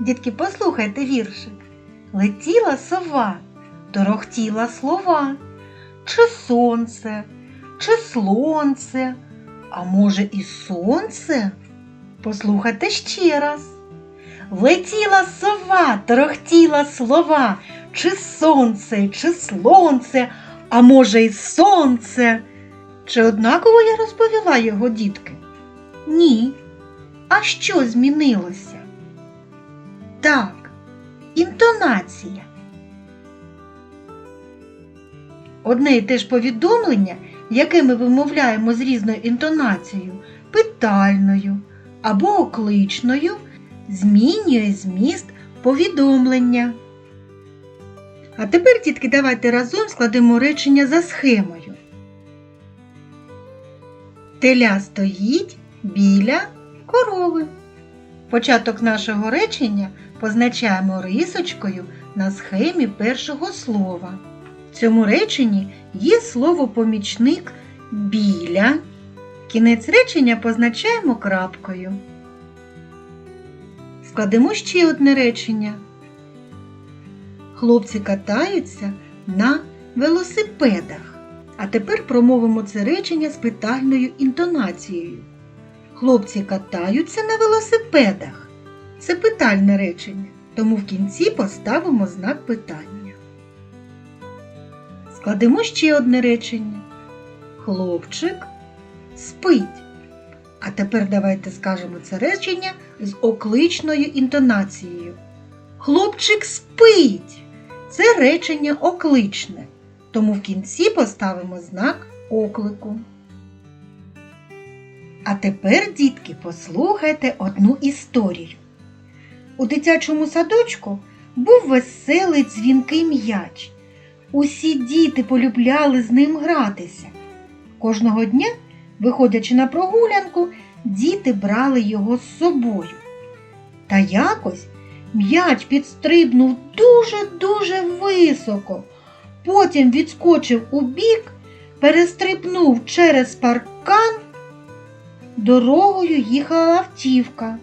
Дітки, послухайте віршик. Летіла сова, торохтіла слова. Чи сонце, чи слонце, а може і сонце? Послухайте ще раз. Летіла сова, торохтіла слова, чи сонце, чи слонце, а може й сонце. Чи однаково я розповіла його дітки? Ні. А що змінилося? Так, інтонація. Одне і те ж повідомлення, яке ми вимовляємо з різною інтонацією, питальною або окличною, змінює зміст повідомлення. А тепер, дітки, давайте разом складемо речення за схемою. Теля стоїть біля корови. Початок нашого речення позначаємо рисочкою на схемі першого слова. В цьому реченні є слово помічник біля. Кінець речення позначаємо крапкою. Складемо ще одне речення. Хлопці катаються на велосипедах. А тепер промовимо це речення з питальною інтонацією. Хлопці катаються на велосипедах. Це питальне речення, тому в кінці поставимо знак питання. Складемо ще одне речення. Хлопчик спить. А тепер давайте скажемо це речення з окличною інтонацією. Хлопчик спить. Це речення окличне, тому в кінці поставимо знак оклику. А тепер, дітки, послухайте одну історію. У дитячому садочку був веселий дзвінкий м'яч. Усі діти полюбляли з ним гратися. Кожного дня, виходячи на прогулянку, діти брали його з собою. Та якось м'яч підстрибнув дуже-дуже високо, потім відскочив у бік, перестрибнув через паркан. Дорогою їхала автівка.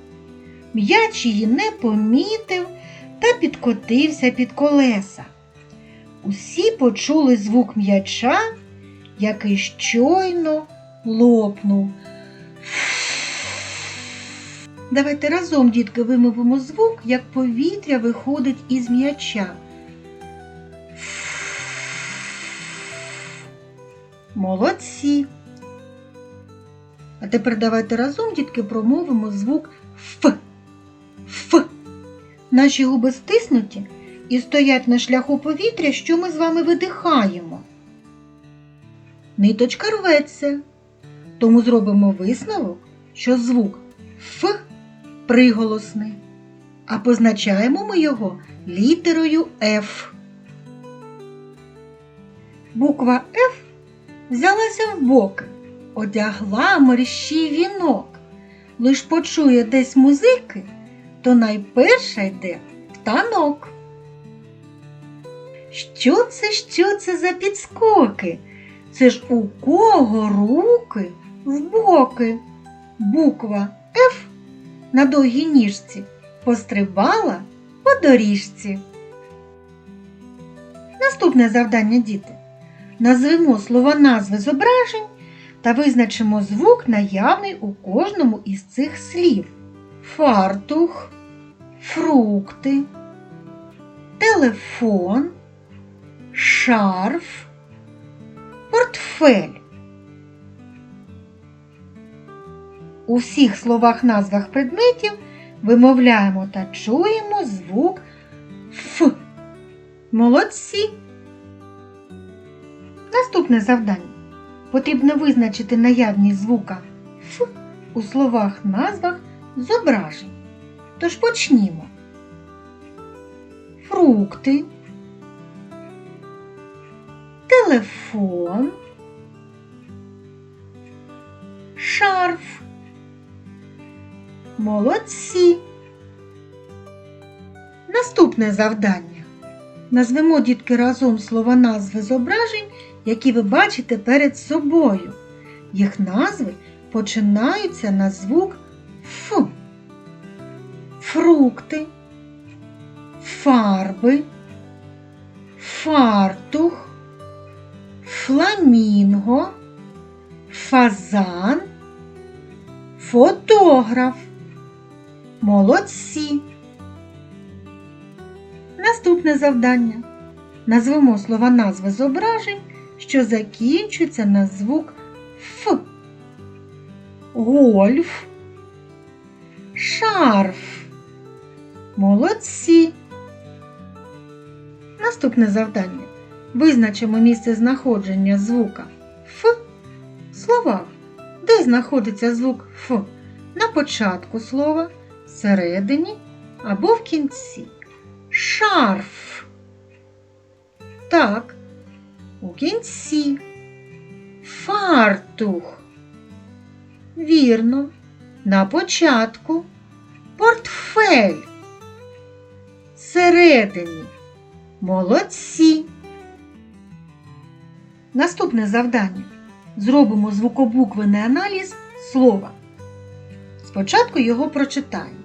М'яч її не помітив та підкотився під колеса. Усі почули звук м'яча, який щойно лопнув. Давайте разом, дітки, вимовимо звук, як повітря виходить із м'яча. Молодці! А тепер давайте разом, дітки, промовимо звук Ф. Ф. Наші губи стиснуті і стоять на шляху повітря, що ми з вами видихаємо. Ниточка рветься. Тому зробимо висновок, що звук Ф приголосний, а позначаємо ми його літерою Ф. Буква Ф взялася в боки одягла мерщій вінок. Лиш почує десь музики, то найперше йде танок. Що це, що це за підскоки? Це ж у кого руки в боки? Буква Ф на довгій ніжці пострибала по доріжці. Наступне завдання, діти. Назвемо слова назви зображень та визначимо звук наявний у кожному із цих слів. Фартух, фрукти, телефон, шарф, портфель. У всіх словах назвах предметів вимовляємо та чуємо звук Ф. Молодці. Наступне завдання потрібно визначити наявність звука Ф у словах назвах зображень. Тож почнімо. Фрукти, телефон, шарф. Молодці. Наступне завдання. Назвемо дітки разом слова назви зображень які ви бачите перед собою. Їх назви починаються на звук Ф. Фрукти, фарби, фартух, фламінго, фазан, фотограф. Молодці. Наступне завдання. Назвемо слова назви зображень, що закінчуються на звук Ф. Гольф, шарф. Молодці. Наступне завдання. Визначимо місце знаходження звука Ф в словах. Де знаходиться звук Ф? На початку слова, всередині або в кінці. Шарф. Так, у кінці. Фартух. Вірно. На початку. Портфель. Всередині. Молодці. Наступне завдання. Зробимо звукобуквений аналіз слова. Спочатку його прочитаємо.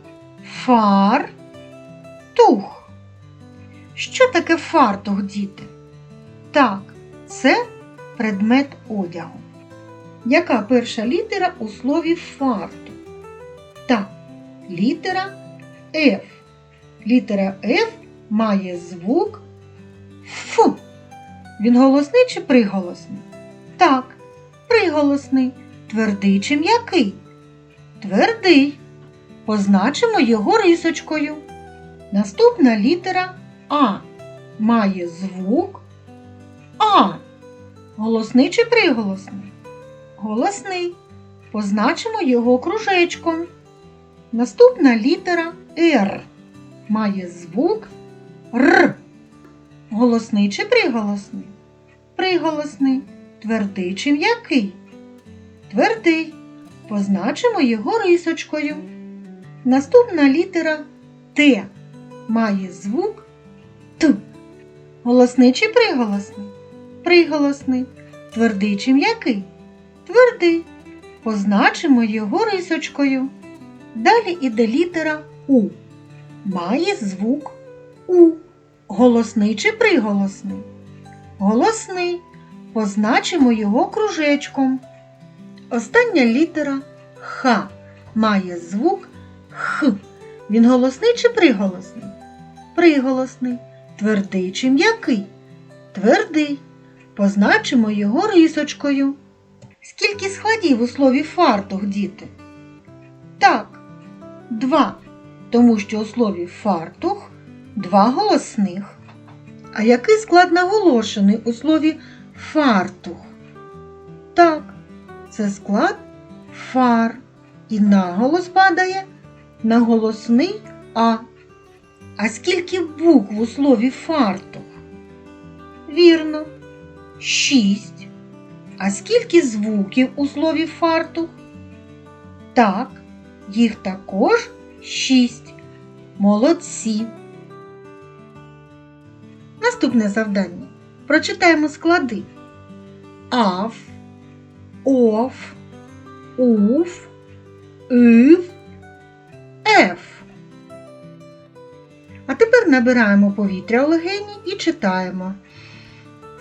Фар. Тух. Що таке фартух, діти? Так, це предмет одягу. Яка перша літера у слові фартух? Так, літера F. Літера F має звук Ф. Він голосний чи приголосний? Так, приголосний. Твердий чи м'який? Твердий. Позначимо його рисочкою. Наступна літера А має звук А. Голосний чи приголосний? Голосний. Позначимо його кружечком. Наступна літера Р має звук Р. Голосний чи приголосний? Приголосний. Твердий чи м'який? Твердий. Позначимо його рисочкою. Наступна літера Т має звук. Голосний чи приголосний? Приголосний. Твердий чи м'який? Твердий. Позначимо його рисочкою. Далі іде літера У. Має звук У. Голосний чи приголосний? Голосний. Позначимо його кружечком. Остання літера Х має звук Х. Він голосний чи приголосний? Приголосний. Твердий чи м'який? Твердий. Позначимо його рисочкою. Скільки складів у слові фартух, діти? Так, два. Тому що у слові фартух два голосних. А який склад наголошений у слові фартух? Так, це склад фар. І наголос падає на голосний А. А скільки букв у слові фартух? Вірно, шість. А скільки звуків у слові фартух? Так, їх також шість. Молодці. Наступне завдання. Прочитаємо склади. Ав, Ов, Уф, Ив, Еф. Набираємо повітря у легені і читаємо.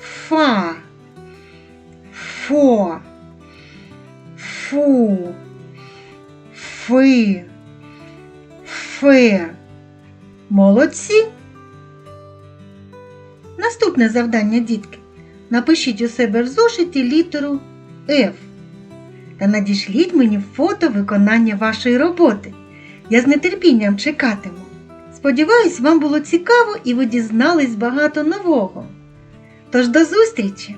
Фа, Фо, Фу, Фи, Фе. Молодці. Наступне завдання, дітки. Напишіть у себе в зошиті літеру F та надішліть мені фото виконання вашої роботи. Я з нетерпінням чекатиму. Сподіваюсь, вам було цікаво і ви дізнались багато нового. Тож до зустрічі!